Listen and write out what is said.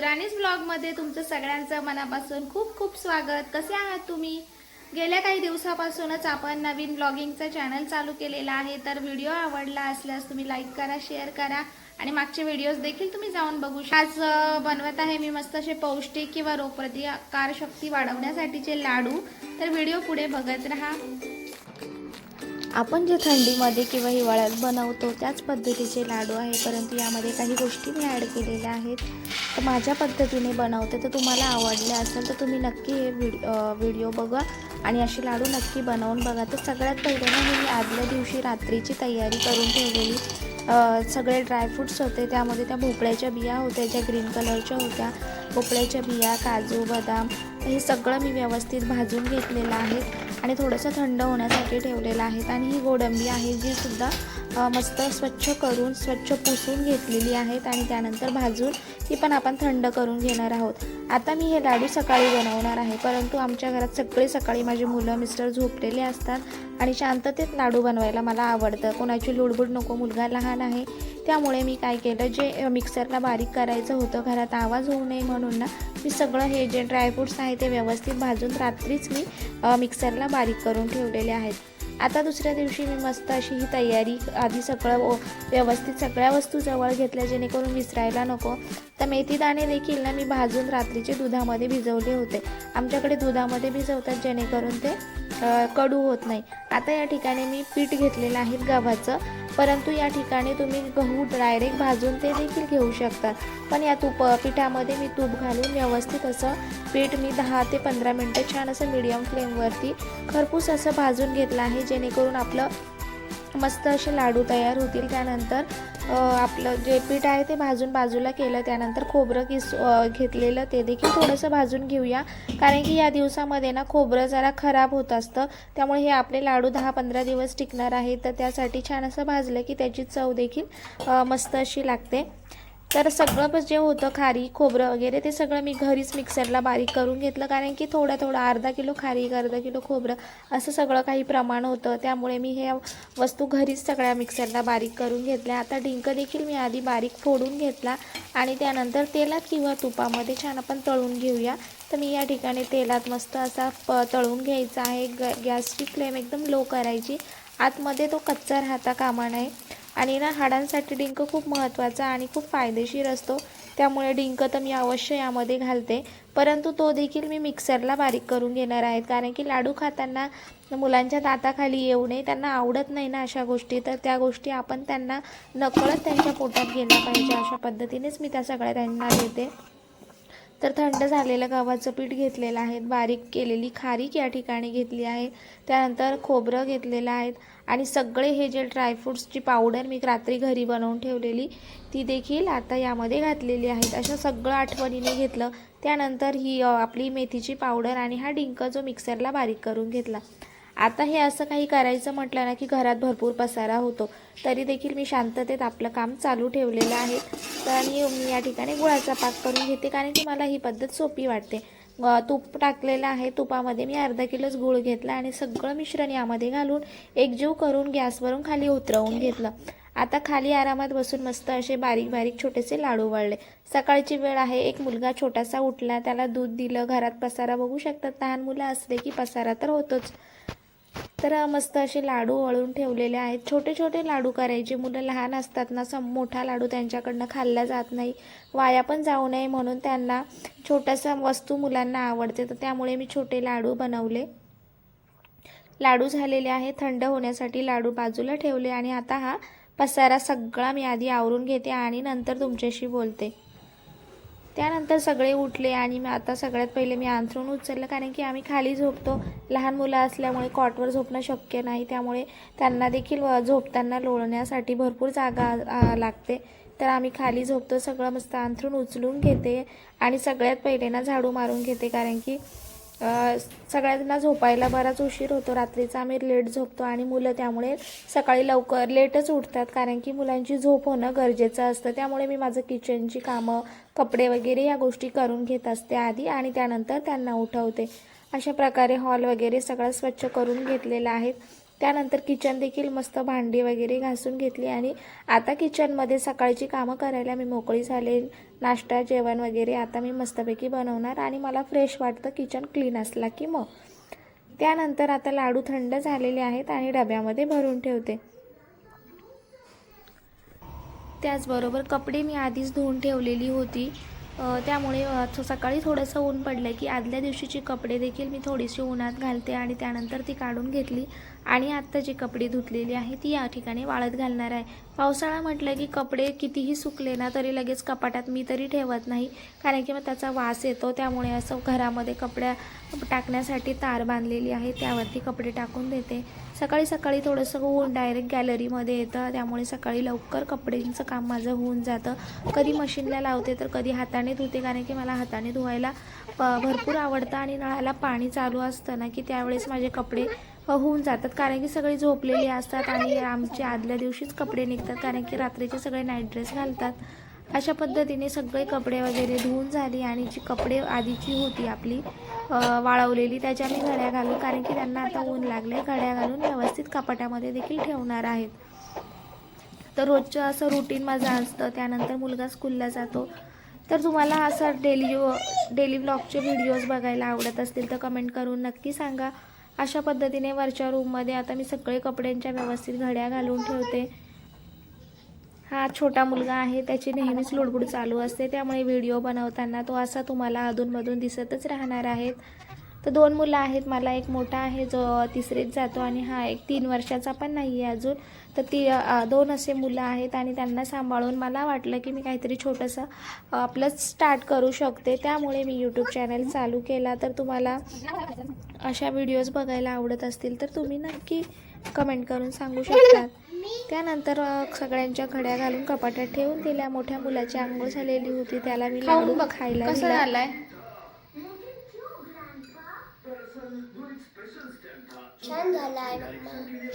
राणीच ब्लॉगमध्ये तुमचं सगळ्यांचं मनापासून खूप खूप स्वागत. कसे आहात तुम्ही? गेल्या काही दिवसापासूनच आपण नवीन ब्लॉगिंगचा चॅनल चालू केलेला आहे. तर व्हिडिओ आवडला असल्यास तुम्ही लाईक करा शेअर करा आणि मागचे व्हिडिओज देखील तुम्ही जाऊन बघू शकता आज बनवत आहे मी मस्त असे पौष्टिक किंवा रोगप्रतिकार शक्ती वाढवण्यासाठीचे लाडू. तर व्हिडिओ पुढे बघत राहा. आपण जे थंडीमध्ये किंवा हिवाळ्यात बनवतो त्याच पद्धतीचे लाडू आहे. परंतु यामध्ये काही गोष्टी मी ॲड केलेल्या आहेत. तर माझ्या पद्धतीने बनवते तर तुम्हाला आवडले असेल तर तुम्ही नक्की हे व्हिडि व्हिडिओ बघा. आणि असे लाडू नक्की बनवून बघा. तर सगळ्यात पहिले ना मी आदल्या दिवशी रात्रीची तयारी करून ठेवलेली. सगळे ड्रायफ्रूट्स होते. त्यामध्ये त्या भोपळ्याच्या बिया होत्या ज्या ग्रीन कलरच्या होत्या. भोपळ्याच्या बिया काजू बदाम हे सगळं मी व्यवस्थित भाजून घेतलेलं आहे आणि थोडंसं थंड होण्यासाठी ठेवलेलं आहे आणि ही गोडंबी आहे जी सुद्धा मस्त स्वच्छ करून स्वच्छ पुसून घेतलेली आहेत आणि त्यानंतर भाजून ती पण आपण थंड करून घेणार आहोत. आता मी हे लाडू सकाळी बनवणार आहे परंतु आमच्या घरात सगळे सकाळी माझी मुलं मिस्टर झोपलेले असतात आणि शांततेत लाडू बनवायला मला आवडतं. कोणाची लुडबुड नको मुलगा लहान आहे. त्यामुळे मी काय केलं जे मिक्सरला बारीक करायचं होतं घरात आवाज होऊ नये म्हणून ना मी सगळं हे जे ड्रायफ्रूट्स आहे ते व्यवस्थित भाजून रात्रीच मी मिक्सरला बारीक करून ठेवलेले आहेत. आता दुसऱ्या दिवशी मी मस्त अशी ही तयारी आधी सगळं व्यवस्थित सगळ्या वस्तू जवळ घेतल्या जेणेकरून विसरायला नको. तर मेथी दाणे देखील ना मी भाजून रात्रीचे दुधामध्ये भिजवले होते. आमच्याकडे दुधामध्ये भिजवतात जेणेकरून ते कडू होत नाही. आता या ठिकाणी मी पीठ घेतलेलं आहे गव्हाचं. परंतु या ठिकाणी तुम्ही गहू डायरेक्ट भाजून ते देखील घेऊ शकता. पण या तूप पिठामध्ये मी तूप घालून व्यवस्थित असं पीठ मी दहा ते पंधरा मिनटं छान असं मीडियम फ्लेमवरती खरपूस असं भाजून घेतलं आहे जेणेकरून आपलं मस्त असे लाडू तयार होतील. त्यानंतर आपलं जे पीठ आहे ते भाजून बाजूला केलं त्यानंतर खोबरं किस घेतलेलं ते देखील थोडंसं भाजून घेऊया. कारण की या दिवसामध्ये ना खोबरं जरा खराब होत असतं त्यामुळे हे आपले लाडू दहा पंधरा दिवस टिकणार आहेत तर त्यासाठी छान असं भाजलं की त्याची चव देखील मस्त अशी लागते. तर सगळं पण जे होतं खारी खोबरं वगैरे ते सगळं मी घरीच मिक्सरला बारीक करून घेतलं. कारण की थोडं थोडं अर्धा किलो खारी अर्धा किलो खोबरं असं सगळं काही प्रमाण होतं. त्यामुळे मी हे वस्तू घरीच सगळ्या मिक्सरला बारीक करून घेतल्या. आता डिंक देखील मी आधी बारीक फोडून घेतला. आणि त्यानंतर तेलात किंवा तुपामध्ये छान आपण तळून घेऊया. तर मी या ठिकाणी तेलात मस्त असा प तळून घ्यायचा आहे. ग गॅसची फ्लेम एकदम लो करायची. आतमध्ये तो कच्चा राहता कामा नये. आणि ना हाडांसाठी डिंक खूप महत्त्वाचा आणि खूप फायदेशीर असतो. त्यामुळे डिंक तर मी अवश्य यामध्ये घालते. परंतु तो देखील मी मिक्सरला बारीक करून घेणार आहेत कारण की लाडू खाताना मुलांच्या दाताखाली येऊ नये त्यांना आवडत नाही ना अशा गोष्टी तर त्या गोष्टी आपण त्यांना नकळत त्यांच्या पोटात गेल्या पाहिजे. अशा पद्धतीनेच मी त्या सगळ्या त्यांना देते. तर थंड झालेलं गव्हाचं पीठ घेतलेलं आहे. बारीक केलेली खारीक या ठिकाणी घेतली आहे. त्यानंतर खोबरं घेतलेलं आहे आणि सगळे हे जे ड्रायफ्रूट्सची पावडर मी रात्री घरी बनवून ठेवलेली ती देखील आता यामध्ये घातलेली आहेत. अशा सगळं आठवणीने घेतलं. त्यानंतर ही आपली मेथीची पावडर आणि हा डिंक जो मिक्सरला बारीक करून घेतला. आता हे असं काही करायचं म्हटलं ना की घरात भरपूर पसारा होतो तरी देखील मी शांततेत आपलं काम चालू ठेवलेलं आहे. तर आणि मी या ठिकाणी गुळाचा पाक करून घेते कारण की मला ही पद्धत सोपी वाटते. तूप टाकलेलं आहे तुपामध्ये मी अर्धा किलोच गूळ घेतला आणि सगळं मिश्रण यामध्ये घालून एकजीव करून गॅसवरून खाली उतरवून घेतलं. आता खाली आरामात बसून मस्त असे बारीक बारीक छोटेसे लाडू वळले. सकाळची वेळ आहे एक मुलगा छोटासा उठला त्याला दूध दिलं घरात पसारा बघू शकतात लहान मुलं असले की पसारा तर होतोच. तर मस्त असे लाडू वळून ठेवलेले आहेत. छोटे छोटे लाडू करायचे. मुलं लहान असतात ना सम मोठा लाडू त्यांच्याकडनं खाल्ला जात नाही. वाया पण जाऊ नये म्हणून त्यांना छोटासा वस्तू मुलांना आवडते. तर त्यामुळे मी छोटे लाडू बनवले. लाडू झालेले आहे थंड होण्यासाठी लाडू बाजूला ठेवले आणि आता हा पसारा सगळा मी आधी आवरून घेते आणि नंतर तुमच्याशी बोलते. त्यानंतर सगळे उठले आणि मी आता सगळ्यात पहिले मी अंथरूण उचललं कारण की आम्ही खाली झोपतो. लहान मुलं असल्यामुळे कॉटवर झोपणं शक्य नाही. त्यामुळे त्यांना देखील व- झोपताना लोळण्यासाठी भरपूर जागा लागते. तर आम्ही खाली झोपतो सगळं मस्त अंथरूण उचलून घेते आणि सगळ्यात पहिले ना झाडू मारून घेते कारण की सगळ्यांना झोपायला बराच उशीर होतो. रात्रीचा आम्ही लेट झोपतो आणि मुलं त्यामुळे सकाळी लवकर लेटच उठतात कारण की मुलांची झोप होणं गरजेचं असतं. त्यामुळे मी माझं किचनची कामं कपडे वगैरे या गोष्टी करून घेत असते आधी आणि त्यानंतर त्यांना उठवते. अशा प्रकारे हॉल वगैरे सगळं स्वच्छ करून घेतलेलं आहे. त्यानंतर किचन देखील मस्त भांडी वगैरे घासून घेतली आणि आता किचनमध्ये सकाळची कामं करायला मी मोकळी झाले. नाश्ता जेवण वगैरे आता मी मस्तपैकी बनवणार आणि मला फ्रेश वाटतं किचन क्लीन असला की मग. त्यानंतर आता लाडू थंड झालेले आहेत आणि डब्यामध्ये भरून ठेवते. त्याचबरोबर कपडे मी आधीच धुवून ठेवलेली होती. त्यामुळे सकाळी थोडंसं ऊन पडलं की आदल्या दिवशीची कपडे देखील मी थोडीशी उन्हात घालते आणि त्यानंतर ती काढून घेतली. आणि आत्ता जी कपडे धुतलेली आहे ती या ठिकाणी वाळत घालणार आहे. पावसाळा म्हटलं की कपडे कितीही सुकले ना तरी लगेच कपाटात मी तरी ठेवत नाही. कारण की मग त्याचा वास येतो. त्यामुळे असं घरामध्ये कपड्या टाकण्यासाठी तार बांधलेली आहे. त्यावरती कपडे टाकून देते. सकाळी सकाळी थोडंसं ऊन डायरेक्ट गॅलरीमध्ये येतं. त्यामुळे सकाळी लवकर कपड्यांचं काम माझं होऊन जातं. कधी मशीनला लावते तर कधी हाताने धुते कारण की मला हाताने धुवायला भरपूर आवडतं आणि नळाला पाणी चालू असतं ना की त्यावेळेस माझे कपडे होऊन जातात. कारण की सगळी झोपलेली असतात आणि आमचे आदल्या दिवशीच कपडे निघतात कारण की रात्रीचे सगळे नाईट ड्रेस घालतात. अशा पद्धतीने सगळे कपडे वगैरे धुवून झाली आणि जी कपडे आधीची होती आपली वाळवलेली त्याच्या मी घड्या घालून कारण की त्यांना आता ऊन लागले घड्या घालून व्यवस्थित कपाटामध्ये देखील ठेवणार आहेत. तर रोजचं असं रुटीन माझं असतं. त्यानंतर मुलगा स्कूलला जातो. तर तुम्हाला असं डेली डेली ब्लॉगचे व्हिडिओज बघायला आवडत असतील तर कमेंट करून नक्की सांगा. अशा पद्धतीने वरच्या रूममध्ये आता मी सगळे कपड्यांच्या व्यवस्थित घड्या घालून ठेवते. हा छोटा मुलगा आहे त्याची नेहमीच लुडबुड चालू असते त्यामुळे व्हिडिओ बनवताना तो असा तुम्हाला अधूनमधून दिसतच राहणार आहेत तर दोन मुलं आहेत मला एक मोठा आहे जो तिसरीत जातो आणि हा एक तीन वर्षाचा पण नाही आहे अजून. तर ती दोन असे मुलं आहेत आणि त्यांना सांभाळून मला वाटलं की मी काहीतरी छोटंसं आपलं स्टार्ट करू शकते. त्यामुळे मी यूट्यूब चॅनल चालू केला. तर तुम्हाला अशा व्हिडिओज बघायला आवडत असतील तर तुम्ही नक्की कमेंट करून सांगू शकतात त्यानंतर सगळ्यांच्या घड्या घालून कपाटात ठेवून दिल्या. मोठ्या मुलाची आंघोळ झालेली होती. त्याला मी लाडू खायला कसं झालाय? छान झाला आहे मम्मा